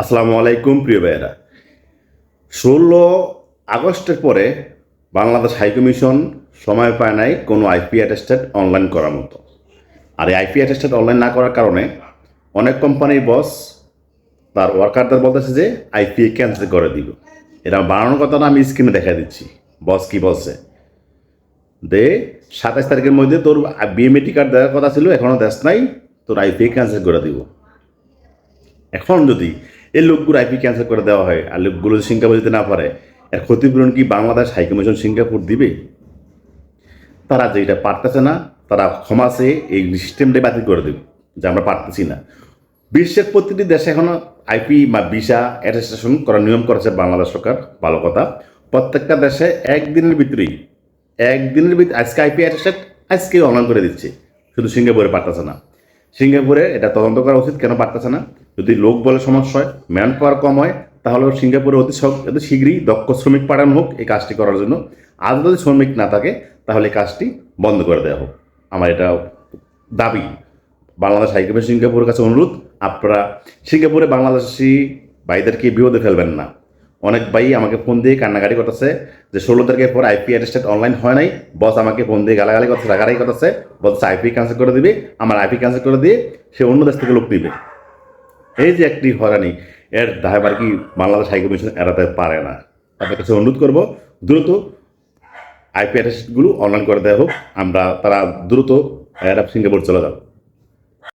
আসসালামু আলাইকুম, প্রিয় ভাইয়েরা। ষোলো আগস্টের পরে বাংলাদেশ হাইকমিশন সময় পায় নাই কোনো আইপি অ্যাটেস্টেড অনলাইন করার মতো। আর এই আইপি অ্যাটেস্টেড অনলাইন না করার কারণে অনেক কোম্পানির বস তার ওয়ার্কারদের বলতেছে যে আইপিএ ক্যান্সেল করে দিব এরা বানানোর কথা না আমি স্ক্রিনে দেখা দিচ্ছি। বস কি বলছে? দে সাতাশ তারিখের মধ্যে তোর বিএমএটি কার্ড দেওয়ার কথা ছিল এখনও দেশ নাই, তোর আইপিএ ক্যান্সেল করে দিব। এখন যদি এই লোকগুলো আইপি ক্যান্সেল করে দেওয়া হয়। আর লোকগুলো যদি সিঙ্গাপুর দিতে না পারে, এর ক্ষতিপূরণ কি বাংলাদেশ হাইকমিশন সিঙ্গাপুর দিবে? তারা যেটা পারতেছে না, তারা ক্ষমা চেয়ে এই সিস্টেমটাই বাতিল করে দেবে, যে আমরা পারতেছি না। বিশ্বের প্রতিটি দেশে এখনও আইপি বা ভিসা অ্যাটেস্টেশন করার নিয়ম করেছে বাংলাদেশ সরকার, ভালো কথা। প্রত্যেকটা দেশে একদিনের ভিতরেই, একদিনের ভিতরে আজকে আইপি অ্যাটেস্টেড আজকে অনলাইন করে দিচ্ছে। শুধু সিঙ্গাপুরে পারতেছে না। সিঙ্গাপুরে এটা তদন্ত করা উচিত, কেন পারতেছে না? যদি লোক বলে সমস্যা হয় ম্যান পাওয়ার কম হয়, তাহলে সিঙ্গাপুরে অতি অতি শীঘ্রই দক্ষ শ্রমিক পাঠানো হোক এই কাজটি করার জন্য। আর যদি শ্রমিক না থাকে, তাহলে কাজটি বন্ধ করে দেওয়া হোক। আমার এটা দাবি। বাংলাদেশ হাইকমিশন সিঙ্গাপুরের কাছে অনুরোধ, আপনারা সিঙ্গাপুরে বাংলাদেশি ভাইদেরকে বিপদে ফেলবেন না। অনেক ভাই আমাকে ফোন দিয়ে কান্নাকাটি করতেছে যে, ষোলো তারিখের পর আইপি অ্যাটেস্টেড অনলাইন হয় নাই। বস আমাকে ফোন দিয়ে গালাগালি করতেছে, রাগারাগি করতেছে। বলছে আইপি ক্যান্সেল করে দিবে। আমার আইপি ক্যান্সেল করে দিয়ে সে অন্য দেশ থেকে লোক নিবে। এই যে একটি হয়রানি, এর দায়বার কি বাংলাদেশ হাইকমিশন এড়াতে পারে না? তাদের কাছে অনুরোধ করব, দ্রুত আইপি অ্যাড্রেসগুলো অনলাইন করে দেওয়া হোক, আমরা তারা দ্রুত এরা সিঙ্গাপুর চলে যাও।